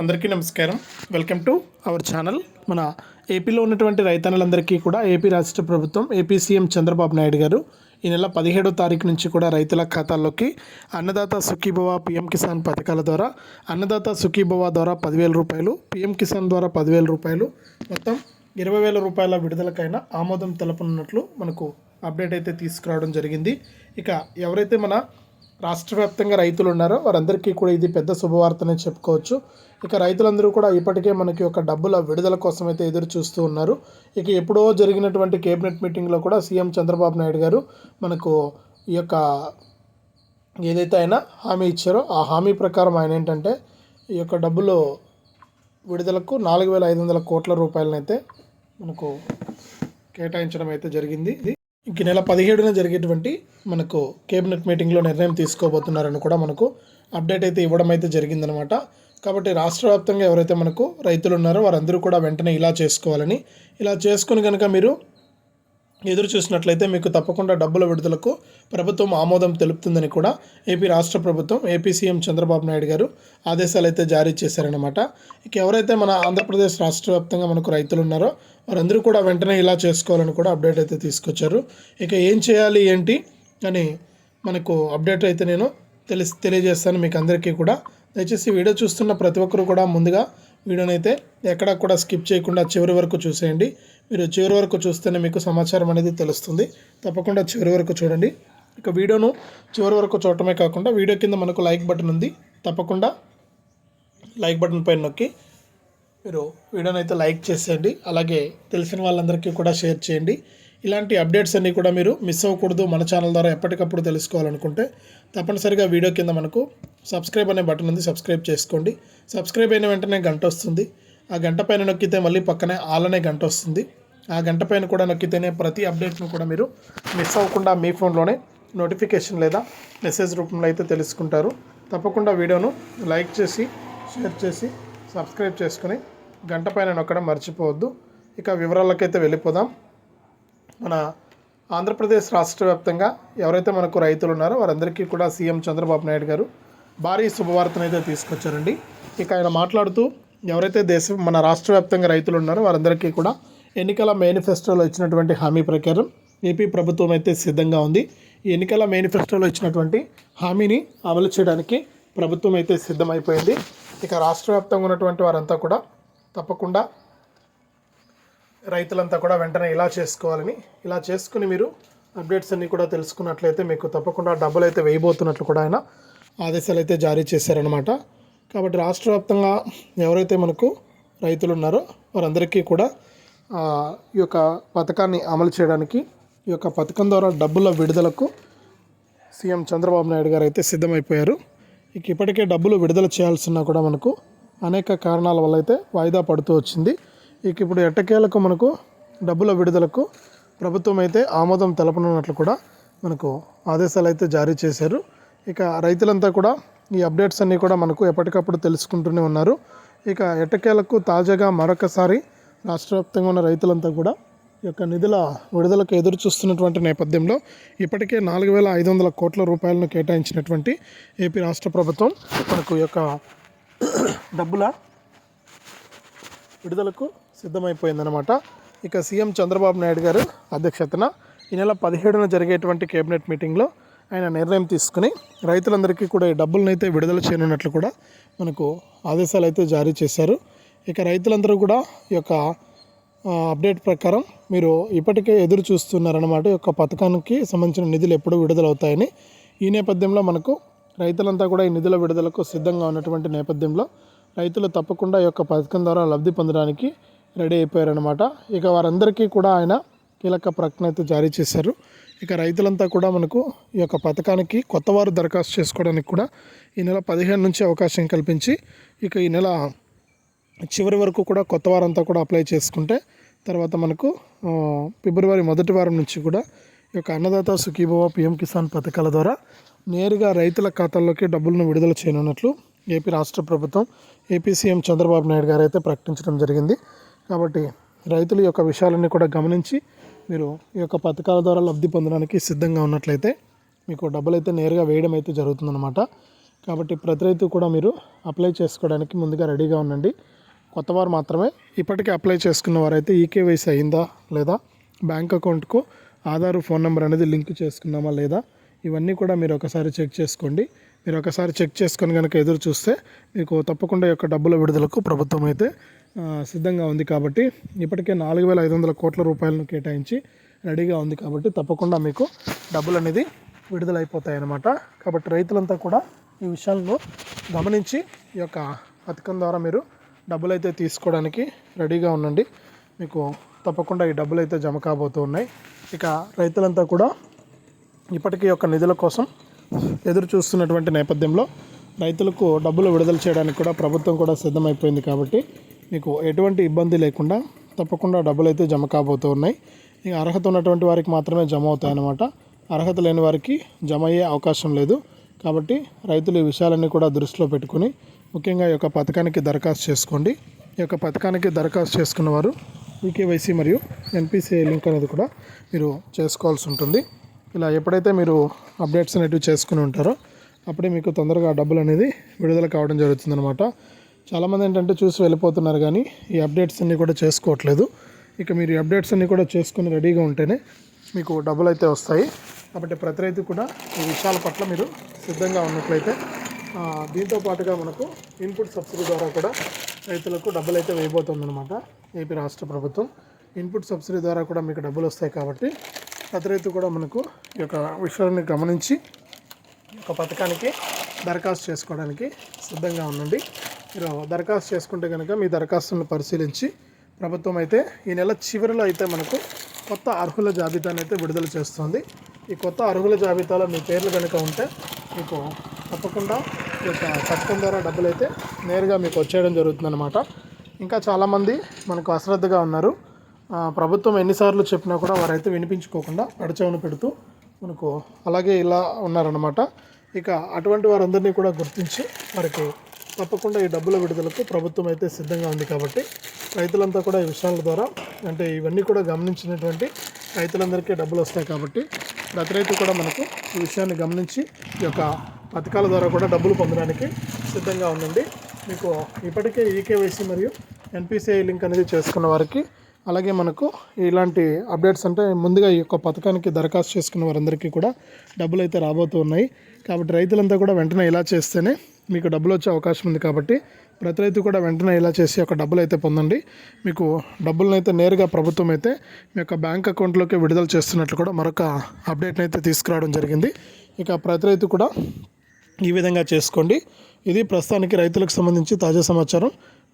అందరికీ నమస్కారం. Welcome to our channel. మన ఏపీలో ఉన్నటువంటి రైతన్నలందరికీ కూడా ఏపీ రాష్ట్ర ప్రభుత్వం ఏపీ సీఎం చంద్రబాబు నాయుడు గారు ఈ నెల పదిహేడో తారీఖు నుంచి కూడా రైతుల ఖాతాల్లోకి అన్నదాత సుఖీభవ పిఎం కిసాన్ పథకాల ద్వారా అన్నదాత సుఖీభవ ద్వారా పదివేల రూపాయలు పిఎం కిసాన్ ద్వారా పదివేల రూపాయలు మొత్తం ఇరవై వేల రూపాయల విడుదలకైనా ఆమోదం తెలపనున్నట్లు మనకు అప్డేట్ అయితే తీసుకురావడం జరిగింది. ఇక ఎవరైతే మన రాష్ట్ర వ్యాప్తంగా రైతులు ఉన్నారో. వారందరికీ కూడా ఇది పెద్ద శుభవార్తనే చెప్పుకోవచ్చు. ఇక రైతులందరూ కూడా ఇప్పటికే మనకి ఒక డబ్బుల విడుదల కోసం అయితే ఎదురు చూస్తూ ఉన్నారు. ఇక ఎప్పుడో జరిగినటువంటి కేబినెట్ మీటింగ్లో కూడా సీఎం చంద్రబాబు నాయుడు గారు మనకు ఈ యొక్క ఏదైతే ఆయన హామీ ఇచ్చారో ఆ హామీ ప్రకారం ఆయన ఏంటంటే ఈ యొక్క డబ్బులు విడుదలకు నాలుగు వేల ఐదు వందల కోట్ల రూపాయలనైతే మనకు కేటాయించడం అయితే జరిగింది. ఇది ఇంక నెల పదిహేడున జరిగేటువంటి మనకు కేబినెట్ మీటింగ్లో నిర్ణయం తీసుకోబోతున్నారని కూడా మనకు అప్డేట్ అయితే ఇవ్వడం అయితే జరిగిందనమాట. కాబట్టి రాష్ట్ర వ్యాప్తంగా ఎవరైతే మనకు రైతులు ఉన్నారో వారందరూ కూడా వెంటనే ఇలా చేసుకోవాలని. ఇలా చేసుకుని కనుక మీరు ఎదురు చూసినట్లయితే మీకు తప్పకుండా డబ్బుల విడుదలకు ప్రభుత్వం ఆమోదం తెలుపుతుందని కూడా ఏపీ రాష్ట్ర ప్రభుత్వం ఏపీ సీఎం చంద్రబాబు నాయుడు గారు ఆదేశాలు అయితే జారీ చేశారనమాట ఇక ఎవరైతే మన ఆంధ్రప్రదేశ్ రాష్ట్ర వ్యాప్తంగా మనకు రైతులు ఉన్నారో వారందరూ కూడా వెంటనే ఇలా చేసుకోవాలని కూడా అప్డేట్ అయితే తీసుకొచ్చారు. ఇక ఏం చేయాలి ఏంటి అని మనకు అప్డేట్ అయితే నేను తెలిసి తెలియజేస్తాను మీకు అందరికీ కూడా. దయచేసి వీడియో చూస్తున్న ప్రతి ఒక్కరు కూడా ముందుగా వీడియోనైతే ఎక్కడ కూడా స్కిప్ చేయకుండా చివరి వరకు చూసేయండి. మీరు చివరి వరకు చూస్తేనే మీకు సమాచారం అనేది తెలుస్తుంది. తప్పకుండా చివరి వరకు చూడండి. ఇక వీడియోను చివరి వరకు చూడటమే కాకుండా వీడియో కింద మనకు లైక్ బటన్ ఉంది. తప్పకుండా లైక్ బటన్ పైన నొక్కి మీరు వీడియోనైతే అయితే లైక్ చేసేయండి. అలాగే తెలిసిన వాళ్ళందరికీ కూడా షేర్ చేయండి. ఇలాంటి అప్డేట్స్ అన్నీ కూడా మీరు మిస్ అవ్వకూడదు మన ఛానల్ ద్వారా ఎప్పటికప్పుడు తెలుసుకోవాలనుకుంటే తప్పనిసరిగా వీడియో కింద మనకు సబ్స్క్రైబ్ అనే బటన్ ఉంది సబ్స్క్రైబ్ చేసుకోండి. సబ్స్క్రైబ్ అయిన వెంటనే గంట వస్తుంది. ఆ గంట పైన నొక్కితే మళ్ళీ పక్కనే ఆల్ అనే గంట వస్తుంది. ఆ గంట పైన కూడా నొక్కితేనే ప్రతి అప్డేట్ను కూడా మీరు మిస్ అవ్వకుండా మీ ఫోన్లోనే నోటిఫికేషన్ లేదా మెసేజ్ రూపంలో అయితే తెలుసుకుంటారు. తప్పకుండా వీడియోను లైక్ చేసి షేర్ చేసి సబ్స్క్రైబ్ చేసుకుని గంట పైన నొక్కడం మర్చిపోవద్దు. ఇక వివరాలకైతే వెళ్ళిపోదాం. మన ఆంధ్రప్రదేశ్ రాష్ట్ర వ్యాప్తంగా ఎవరైతే మనకు రైతులు ఉన్నారో వారందరికీ కూడా సీఎం చంద్రబాబు నాయుడు గారు భారీ శుభవార్తను అయితే తీసుకొచ్చారండి. ఇక ఆయన మాట్లాడుతూ ఎవరైతే దేశం మన రాష్ట్ర వ్యాప్తంగా రైతులు ఉన్నారో వారందరికీ కూడా ఎన్నికల మేనిఫెస్టోలో ఇచ్చినటువంటి హామీ ప్రకారం ఏపీ ప్రభుత్వం అయితే సిద్ధంగా ఉంది. ఈ ఎన్నికల మేనిఫెస్టోలో ఇచ్చినటువంటి హామీని అమలు చేయడానికి ప్రభుత్వం అయితే సిద్ధమైపోయింది. ఇక రాష్ట్ర వ్యాప్తంగా ఉన్నటువంటి వారంతా కూడా తప్పకుండా రైతులంతా కూడా వెంటనే ఇలా చేసుకోవాలని. ఇలా చేసుకుని మీరు అప్డేట్స్ అన్నీ కూడా తెలుసుకున్నట్లయితే మీకు తప్పకుండా డబ్బులు అయితే వేయబోతున్నట్లు కూడా ఆయన ఆదేశాలు అయితే జారీ చేశారనమాట కాబట్టి రాష్ట్ర వ్యాప్తంగా ఎవరైతే మనకు రైతులు ఉన్నారో వారందరికీ కూడా ఈ యొక్క పథకాన్ని అమలు చేయడానికి ఈ యొక్క పథకం ద్వారా డబ్బుల విడుదలకు సీఎం చంద్రబాబు నాయుడు గారు అయితే సిద్ధమైపోయారు. ఇక ఇప్పటికే డబ్బులు విడుదల చేయాల్సిన కూడా మనకు అనేక కారణాల వల్ల అయితే వాయిదా పడుతూ వచ్చింది. ఇక ఇప్పుడు ఎట్టకేలకు మనకు డబ్బుల విడుదలకు ప్రభుత్వం అయితే ఆమోదం తెలపనున్నట్లు కూడా మనకు ఆదేశాలు అయితే జారీ చేశారు. ఇక రైతులంతా కూడా ఈ అప్డేట్స్ అన్నీ కూడా మనకు ఎప్పటికప్పుడు తెలుసుకుంటూనే ఉన్నారు. ఇక ఎట్టకేలకు తాజాగా మరొకసారి రాష్ట్ర వ్యాప్తంగా ఉన్న రైతులంతా కూడా ఈ యొక్క నిధుల విడుదలకు ఎదురు చూస్తున్నటువంటి నేపథ్యంలో ఇప్పటికే నాలుగు వేల ఐదు వందల కోట్ల రూపాయలను కేటాయించినటువంటి ఏపీ రాష్ట్ర ప్రభుత్వం మనకు ఈ యొక్క డబ్బుల విడుదలకు సిద్ధమైపోయిందనమాట ఇక సీఎం చంద్రబాబు నాయుడు గారు అధ్యక్షతన ఈ నెల పదిహేడున జరిగేటువంటి కేబినెట్ మీటింగ్లో ఆయన నిర్ణయం తీసుకుని రైతులందరికీ కూడా ఈ డబ్బులను అయితే విడుదల చేయనున్నట్లు కూడా మనకు ఆదేశాలు అయితే జారీ చేశారు. ఇక రైతులందరూ కూడా ఈ యొక్క అప్డేట్ ప్రకారం మీరు ఇప్పటికే ఎదురు చూస్తున్నారన్నమాట. ఈ యొక్క పథకానికి సంబంధించిన నిధులు ఎప్పుడు విడుదలవుతాయని. ఈ నేపథ్యంలో మనకు రైతులంతా కూడా ఈ నిధుల విడుదలకు సిద్ధంగా ఉన్నటువంటి నేపథ్యంలో రైతులు తప్పకుండా ఈ యొక్క పథకం ద్వారా లబ్ధి పొందడానికి రెడీ అయిపోయారనమాట ఇక వారందరికీ కూడా ఆయన కీలక ప్రకటన అయితే జారీ చేశారు. ఇక రైతులంతా కూడా మనకు ఈ యొక్క పథకానికి కొత్తవారు దరఖాస్తు చేసుకోవడానికి కూడా ఈ నెల పదిహేను నుంచి అవకాశం కల్పించి ఇక ఈ నెల చివరి వరకు కూడా కొత్త వారంతా కూడా అప్లై చేసుకుంటే తర్వాత మనకు ఫిబ్రవరి మొదటి వారం నుంచి కూడా ఈ యొక్క అన్నదాత సుఖీభవ పిఎం కిసాన్ పథకాల ద్వారా నేరుగా రైతుల ఖాతాల్లోకి డబ్బులను విడుదల చేయనున్నట్లు ఏపీ రాష్ట్ర ప్రభుత్వం ఏపీ సీఎం చంద్రబాబు నాయుడు గారు అయితే ప్రకటించడం జరిగింది. కాబట్టి రైతుల యొక్క విషయాలన్నీ కూడా గమనించి మీరు ఈ యొక్క పథకాల ద్వారా లబ్ధి పొందడానికి సిద్ధంగా ఉన్నట్లయితే మీకు డబ్బులు అయితే నేరుగా వేయడం అయితే జరుగుతుందన్నమాట. కాబట్టి ప్రతి రైతు కూడా మీరు అప్లై చేసుకోవడానికి ముందుగా రెడీగా ఉండండి. కొత్తవారు మాత్రమే ఇప్పటికే అప్లై చేసుకున్న వారైతే ఈకేవైసీ అయిందా లేదా? బ్యాంక్ అకౌంట్కు ఆధార్ ఫోన్ నెంబర్ అనేది లింక్ చేసుకున్నామా లేదా? ఇవన్నీ కూడా మీరు ఒకసారి చెక్ చేసుకోండి. మీరు ఒకసారి చెక్ చేసుకొని కనుక ఎదురు చూస్తే మీకు తప్పకుండా ఈ యొక్క డబ్బుల విడుదలకు ప్రభుత్వం అయితే సిద్ధంగా ఉంది కాబట్టి ఇప్పటికే నాలుగు వేల ఐదు వందల కోట్ల రూపాయలను కేటాయించి రెడీగా ఉంది కాబట్టి తప్పకుండా మీకు డబ్బులు అనేది విడుదలైపోతాయి అన్నమాట కాబట్టి రైతులంతా కూడా ఈ విషయాలను గమనించి ఈ యొక్క పథకం ద్వారా మీరు డబ్బులు అయితే తీసుకోవడానికి రెడీగా ఉండండి. మీకు తప్పకుండా ఈ డబ్బులు అయితే జమ కాబోతూ ఉన్నాయి. ఇక రైతులంతా కూడా ఇప్పటికీ యొక్క నిధుల కోసం ఎదురు చూస్తున్నటువంటి నేపథ్యంలో రైతులకు డబ్బులు విడుదల చేయడానికి కూడా ప్రభుత్వం కూడా సిద్ధమైపోయింది కాబట్టి మీకు ఎటువంటి ఇబ్బంది లేకుండా తప్పకుండా డబ్బులు అయితే జమ కాబోతూ ఉన్నాయి. ఇక అర్హత ఉన్నటువంటి వారికి మాత్రమే జమ అవుతాయి అన్నమాట అర్హత లేని వారికి జమ అయ్యే అవకాశం లేదు. కాబట్టి రైతులు ఈ విషయాలన్నీ కూడా దృష్టిలో పెట్టుకుని ముఖ్యంగా ఈ యొక్క పథకానికి దరఖాస్తు చేసుకోండి. ఈ యొక్క పథకానికి దరఖాస్తు చేసుకున్న వారు ఈకేవైసీ మరియు ఎన్పిసిఐ లింక్ అనేది కూడా మీరు చేసుకోవాల్సి ఉంటుంది. ఇలా ఎప్పుడైతే మీరు అప్డేట్స్ అనేటివి చేసుకుని ఉంటారో అప్పుడే మీకు తొందరగా డబ్బులు అనేది విడుదల కావడం జరుగుతుందనమాట చాలామంది ఏంటంటే చూసి వెళ్ళిపోతున్నారు కానీ ఈ అప్డేట్స్ అన్నీ కూడా చేసుకోవట్లేదు. ఇక మీరు ఈ అప్డేట్స్ అన్నీ కూడా చేసుకుని రెడీగా ఉంటేనే మీకు డబ్బులు అయితే వస్తాయి. కాబట్టి ప్రతి రైతు కూడా ఈ విషయాల పట్ల మీరు సిద్ధంగా ఉన్నట్లయితే దీంతో పాటుగా మనకు ఇన్పుట్ సబ్సిడీ ద్వారా కూడా రైతులకు డబ్బులు అయితే వేయబోతుందన్నమాట. ఏపీ రాష్ట్ర ప్రభుత్వం. ఇన్పుట్ సబ్సిడీ ద్వారా కూడా మీకు డబ్బులు వస్తాయి కాబట్టి ప్రతి రైతు కూడా మనకు ఈ యొక్క విషయాన్ని గమనించి ఈ యొక్క పథకానికి దరఖాస్తు చేసుకోవడానికి సిద్ధంగా ఉండండి. మీరు దరఖాస్తు చేసుకుంటే కనుక మీ దరఖాస్తును పరిశీలించి ప్రభుత్వం అయితే ఈ నెల చివరిలో అయితే మనకు కొత్త అర్హుల జాబితాను అయితే విడుదల చేస్తుంది. ఈ కొత్త అర్హుల జాబితాలో మీ పేర్లు కనుక ఉంటే మీకు తప్పకుండా ఈ యొక్క పథకం ద్వారా డబ్బులు అయితే నేరుగా మీకు వచ్చేయడం జరుగుతుందన్నమాట. ఇంకా చాలామంది మనకు అశ్రద్ధగా ఉన్నారు. ప్రభుత్వం ఎన్నిసార్లు చెప్పినా కూడా వారైతే వినిపించుకోకుండా పెడచెవిన పెడుతూ మనకు అలాగే ఇలా ఉన్నారన్నమాట. ఇక అటువంటి వారందరినీ కూడా గుర్తించి వారికి తప్పకుండా ఈ డబ్బుల విడుదలకు ప్రభుత్వం అయితే సిద్ధంగా ఉంది కాబట్టి రైతులంతా కూడా ఈ విషయాల ద్వారా అంటే ఇవన్నీ కూడా గమనించినటువంటి రైతులందరికీ డబ్బులు వస్తాయి కాబట్టి ప్రతి రైతు కూడా మనకు ఈ విషయాన్ని గమనించి ఈ యొక్క పథకాల ద్వారా కూడా డబ్బులు పొందడానికి సిద్ధంగా ఉండండి. మీకు ఇప్పటికే ఈకేవైసీ మరియు ఎన్పిసిఐ లింక్ అనేది చేసుకున్న వారికి అలాగే మనకు ఇలాంటి అప్డేట్స్ అంటే ముందుగా ఈ యొక్క పథకానికి దరఖాస్తు చేసుకున్న వారందరికీ కూడా డబ్బులు అయితే రాబోతూ ఉన్నాయి. కాబట్టి రైతులంతా కూడా వెంటనే ఇలా చేస్తేనే మీకు డబ్బులు వచ్చే అవకాశం ఉంది కాబట్టి ప్రతి రైతు కూడా వెంటనే ఇలా చేసి ఒక డబ్బులు అయితే పొందండి. మీకు డబ్బులను అయితే నేరుగా ప్రభుత్వం అయితే మీ యొక్క బ్యాంక్ అకౌంట్లోకి విడుదల చేస్తున్నట్లు కూడా మరొక అప్డేట్ని అయితే తీసుకురావడం జరిగింది. ఇక ప్రతి రైతు కూడా ఈ విధంగా చేసుకోండి. ఇది ప్రస్తుతానికి రైతులకు సంబంధించి తాజా సమాచారం.